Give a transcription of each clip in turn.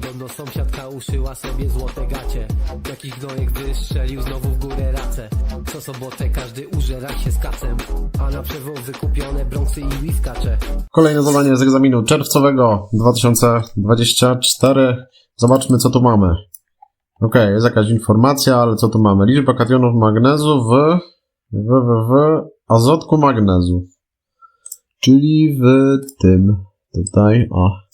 Podobno sąsiadka uszyła sobie złote gacie Jakiś gnojek wystrzelił znowu w górę racę Co sobotę każdy użera się z kacem A na przewoz wykupione bronksy i whiskacze Kolejne zadanie z egzaminu czerwcowego 2024. Zobaczmy, co tu mamy. Ok, jest jakaś informacja, ale co tu mamy? Liczba kationów magnezu w, w, w, w azotku magnezu. Czyli w tym. Tutaj, o.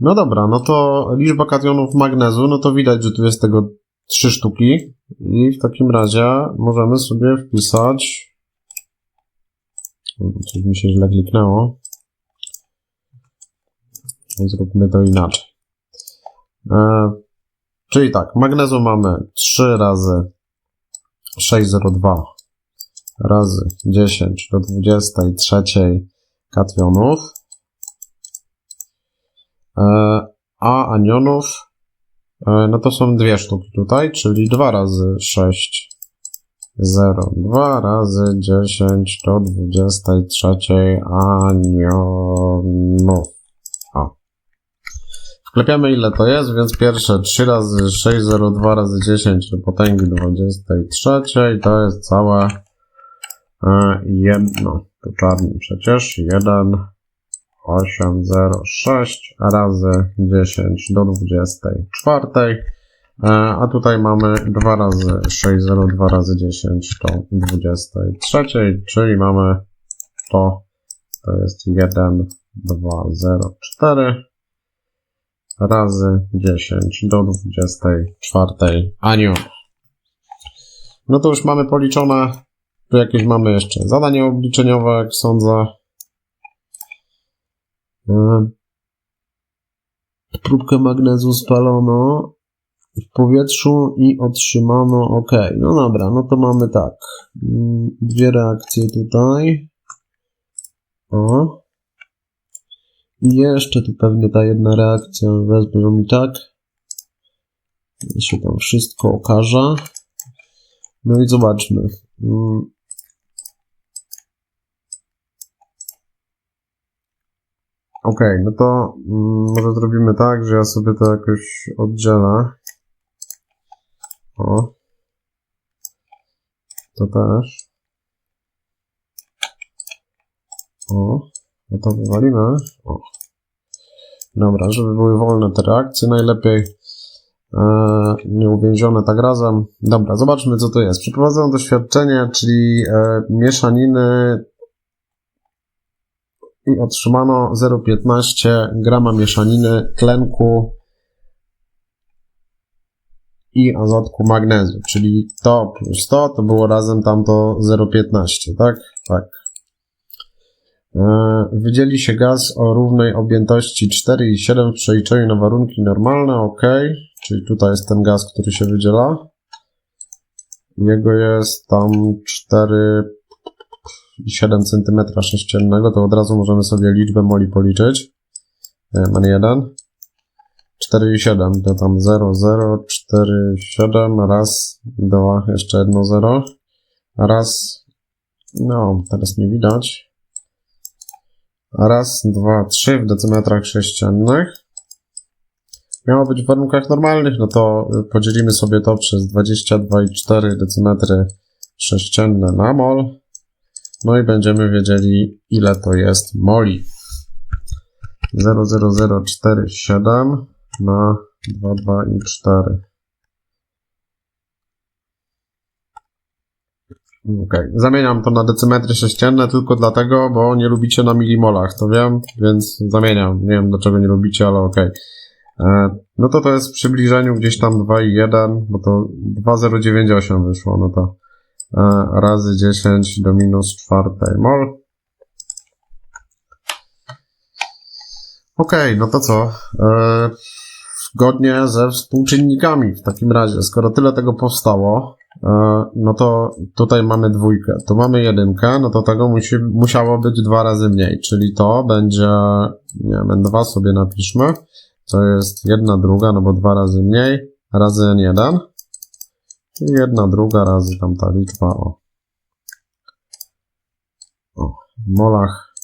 No dobra, no to liczba kationów magnezu, no to widać, że tu jest tego trzy sztuki. I w takim razie możemy sobie wpisać Coś mi się źle kliknęło. Zróbmy to inaczej. E, czyli tak, magnezu mamy 3 razy 602 razy 10 do 23 kationów. E, a anionów e, no to są dwie sztuki tutaj, czyli 2 razy 6 0, 2 razy 10 do 23 anionów. O. Wklepiamy ile to jest, więc pierwsze 3 razy 6, 0, 2 razy 10 do potęgi 23 to jest całe e, jedno. Tu czarny przecież. 1, 8, 0, 6 razy 10 do 24. E, A tutaj mamy 2 razy 6, 0, 2 razy 10 do 23, czyli mamy to, to jest 1, 2, 0, 4 razy 10 do 24 aniu. No to już mamy policzone. Tu jakieś mamy jeszcze zadanie obliczeniowe, jak sądzę. E, Próbkę magnezu spalono w powietrzu i otrzymano OK. No dobra, no to mamy tak. Mm, Dwie reakcje tutaj. O. I jeszcze tu pewnie ta jedna reakcja, wezmę ją i tak. Się tam wszystko okaże. No i zobaczmy. Mm. Ok, no to mm, może zrobimy tak, że ja sobie to jakoś oddzielę. O. To też. O. No to wywalimy. O. Dobra, żeby były wolne te reakcje najlepiej. E, nie uwięzione tak razem. Dobra, zobaczmy co to jest. Przeprowadzam doświadczenie, czyli e, mieszaniny i otrzymano 0,15 grama mieszaniny tlenku i azotku magnezu, czyli to plus to, to było razem tamto 0,15, tak? Tak. E, Wydzieli się gaz o równej objętości 4,7 w przeliczeniu na warunki normalne, ok. Czyli tutaj jest ten gaz, który się wydziela. Jego jest tam 4,7 cm sześciennego, to od razu możemy sobie liczbę moli policzyć. Mam 1. 4,7 to tam 0, 0, 4, 7, raz, dwa, jeszcze jedno 0, raz, no, teraz nie widać, raz, dwa, trzy w decymetrach sześciennych. Miało być w warunkach normalnych, no to y, podzielimy sobie to przez 22,4 decymetry sześcienne na mol. No i będziemy wiedzieli, ile to jest moli. 0,0047 na 2, 2 i 4. Ok, zamieniam to na decymetry sześcienne tylko dlatego, bo nie lubicie na milimolach, to wiem, więc zamieniam. Nie wiem dlaczego nie lubicie, ale ok. No to to jest w przybliżeniu gdzieś tam 2,1, bo to 2,098 wyszło, no to e, razy 10 do minus czwartej mol. Okej, no to co? E, zgodnie ze współczynnikami w takim razie, skoro tyle tego powstało, e, no to tutaj mamy dwójkę, tu mamy jedynkę, no to tego musi, musiało być dwa razy mniej, czyli to będzie, nie wiem, dwa sobie napiszmy, to jest jedna druga, no bo dwa razy mniej, razy n1, czyli jedna druga razy tam ta liczba, o. O, molach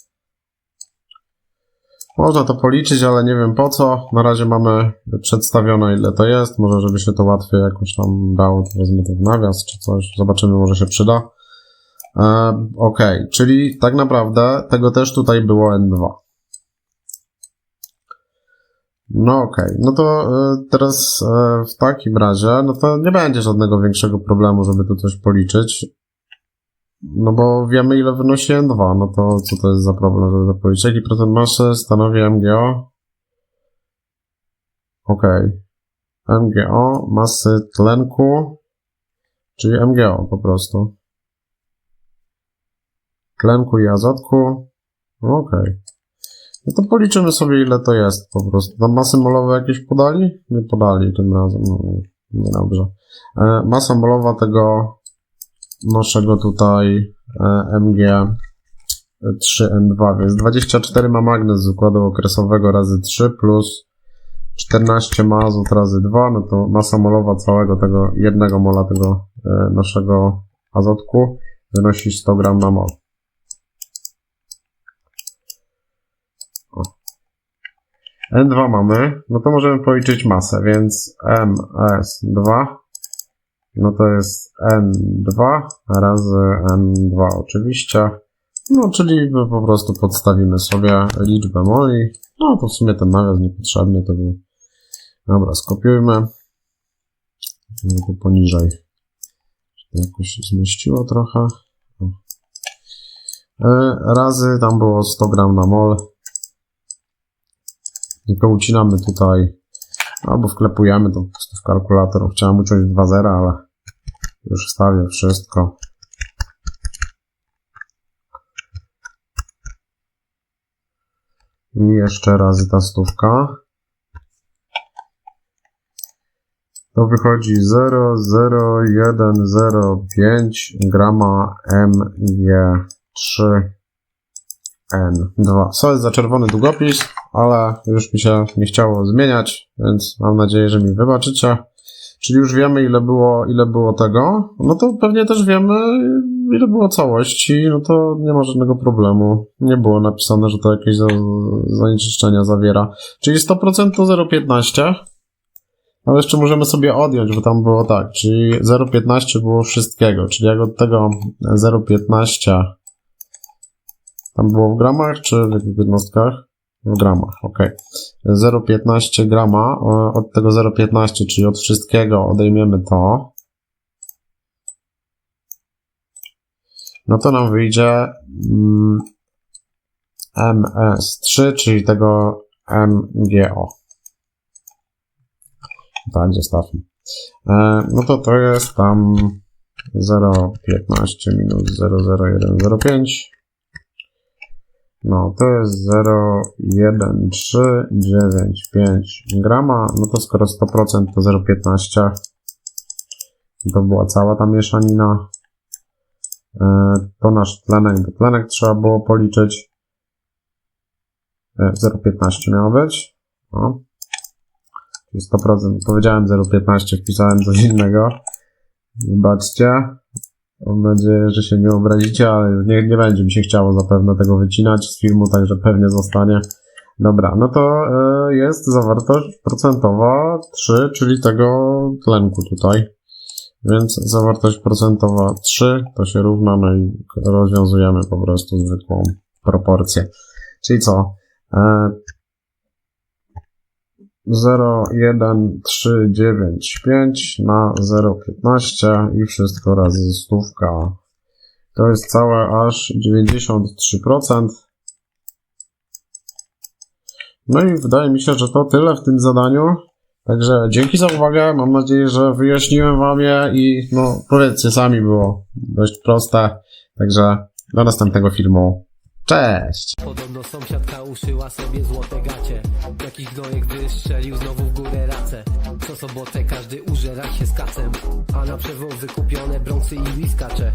Można to policzyć, ale nie wiem po co. Na razie mamy przedstawione ile to jest. Może żeby się to łatwiej jakoś tam dało, to wezmę w nawias czy coś. Zobaczymy, może się przyda. E, ok, czyli tak naprawdę tego też tutaj było N2. No okej, no to e, teraz e, w takim razie, no to nie będzie żadnego większego problemu, żeby tu coś policzyć. No bo wiemy ile wynosi N2, no to co to jest za problem, żeby to policzyć? Jaki procent masy stanowi MGO? Okej. MGO, masy tlenku, czyli MGO po prostu. Tlenku i azotku. Okej. No to policzymy sobie ile to jest po prostu. Tam masy molowe jakieś podali? Nie podali tym razem. No, nie dobrze. E, masa molowa tego naszego tutaj e, MG3N2, więc 24 ma magnes z układu okresowego razy 3 plus 14 ma azot razy 2, no to masa molowa całego tego jednego mola tego e, naszego azotku wynosi 100 gram na mol. N2 mamy, no to możemy policzyć masę, więc MS2 no to jest N2 razy N2 oczywiście. No, czyli my po prostu podstawimy sobie liczbę moli. No, to w sumie ten nawias niepotrzebny, to był... Dobra, skopiujmy. No, tu poniżej. To jakoś się zmieściło trochę. E, razy, tam było 100 gram na mol. Tylko ucinamy tutaj, albo wklepujemy to po prostu w kalkulator. Chciałem uciąć 2 zera, ale już wstawię wszystko. I jeszcze raz ta stówka. To wychodzi 0,0105 grama MG3N2. Co jest za czerwony długopis, ale już mi się nie chciało zmieniać, więc mam nadzieję, że mi wybaczycie. Czyli już wiemy, ile było, ile było tego. No to pewnie też wiemy, ile było całości. No to nie ma żadnego problemu. Nie było napisane, że to jakieś za, zanieczyszczenia zawiera. Czyli 100% to 0,15. Ale jeszcze możemy sobie odjąć, bo tam było tak. Czyli 0,15 było wszystkiego. Czyli jak od tego 0,15 tam było w gramach, czy w jakich jednostkach? Gramach, ok. 0,15 grama, e, od tego 0,15, czyli od wszystkiego odejmiemy to. No to nam wyjdzie mm, MS3, czyli tego MGO. Tak, zostawmy. E, no to to jest tam 0,15 minus 0,0105. No, to jest 0,1395 grama. No to skoro 100% to 0,15. To była cała ta mieszanina. E, To nasz tlenek, bo tlenek trzeba było policzyć. E, 0,15 miało być. O. Czyli 100%. Powiedziałem 0,15, wpisałem coś innego. Wybaczcie. Mam nadzieję, że się nie obrazicie, ale nie, nie będzie mi się chciało zapewne tego wycinać z filmu, także pewnie zostanie. Dobra, no to e, jest zawartość procentowa 3, czyli tego tlenku tutaj. Więc zawartość procentowa 3 to się równa, no i rozwiązujemy po prostu zwykłą proporcję. Czyli co? E, 0,1395 na 0,15 i wszystko razy stówka. To jest całe aż 93%. No i wydaje mi się, że to tyle w tym zadaniu. Także dzięki za uwagę. Mam nadzieję, że wyjaśniłem wam je i no powiedzcie sami było dość proste. Także do następnego filmu. Cześć! Podobno sąsiadka uszyła sobie złote gacie. Jakiś gnojek wystrzelił znowu w górę racę. Co sobotę każdy użera się z kacem. A na przewozy kupione brązy i whiskacze